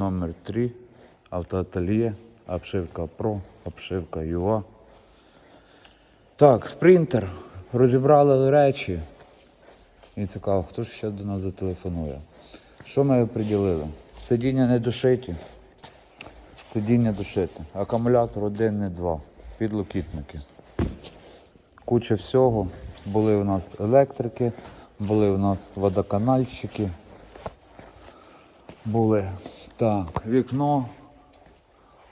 номер 3 Автоательє, обшивка Pro, обшивка ЮА. Так, спринтер. Розібрали речі. І цікаво, хто ж ще до нас зателефонує. Що ми приділили? Сидіння не душиті. Сидіння душити. Акумулятор один, не два. Підлокітники. Куча всього. Були у нас електрики, були у нас водоканальщики. Були. Так, вікно,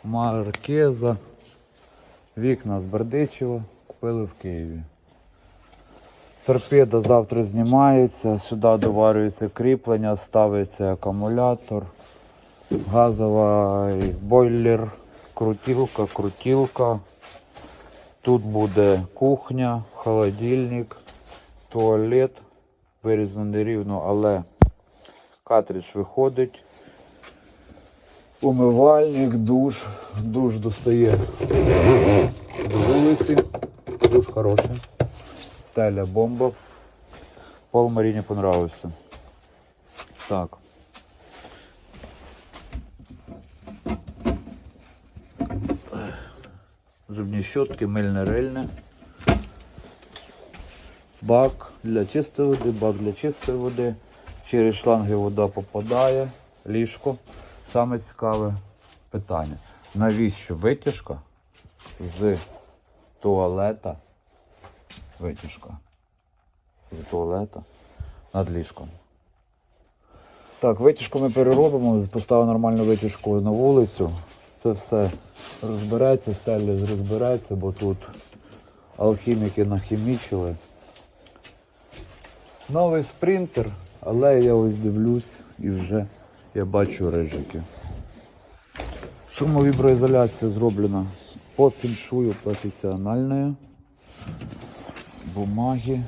маркеза, вікна з Бердичева, купили в Києві. Торпеда завтра знімається, сюди доварюється кріплення, ставиться акумулятор, газовий бойлер, крутілка, крутілка. Тут буде кухня, холодильник, туалет. Вирізано нерівно, але картридж виходить. Умивальник, душ. Душ достає до вулиці. Душ хороший. Стеля бомба. Пол Маріні понравився. Так. Зубні щотки, мильне рильне. Бак для чистої води, бак для чистої води. Через шланги вода попадає, ліжко. Саме цікаве питання. Навіщо витяжка з туалета? Витяжка. З туалета над ліжком. Так, витяжку ми переробимо, поставимо нормальну витяжку на вулицю. Це все розбереться, стелі розбереться, бо тут алхіміки нахімічили. Новий спринтер, але я ось дивлюсь і вже я бачу рижики. Шумовіброізоляція зроблена по фіншую професіональною. Бумаги.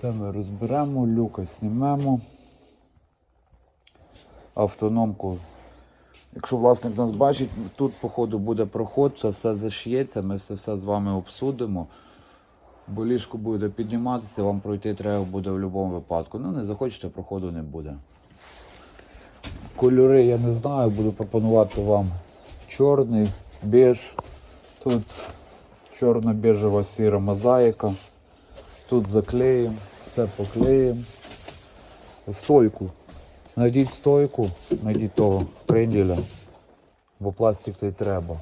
Це ми розберемо, люка знімемо. Автономку. Якщо власник нас бачить, тут походу буде проход, це все зашиється, ми все все з вами обсудимо. Бо ліжко буде підніматися, вам пройти треба буде в будь-якому випадку. Ну, не захочете, проходу не буде. Кольори я не знаю, буду пропонувати вам чорний, беж. Тут чорно-бежева сіра мозаїка. Тут заклеїмо, це поклеїмо. Стойку. Найдіть стойку, найдіть того кренделя, бо пластик цей треба.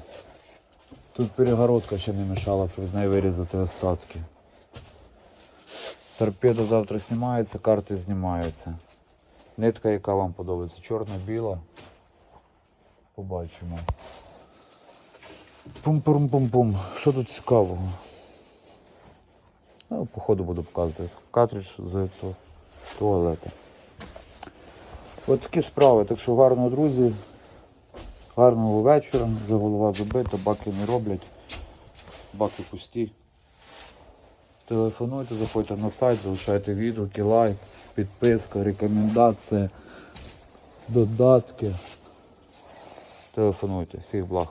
Тут перегородка ще не мішала, щоб з неї вирізати остатки. Торпеда завтра знімається, карти знімаються. Нитка, яка вам подобається, чорна-біла. Побачимо. Пум-пум-пум-пум. Що тут цікавого? Ну, по ходу буду показувати. Картридж з ту- туалету. От такі справи. Так що гарно, друзі. Гарного вечора. Вже голова забита, баки не роблять. Баки пусті. Телефонуйте, заходьте на сайт, залишайте відгуки, лайк, підписка, рекомендації, додатки. Телефонуйте. Всіх благ.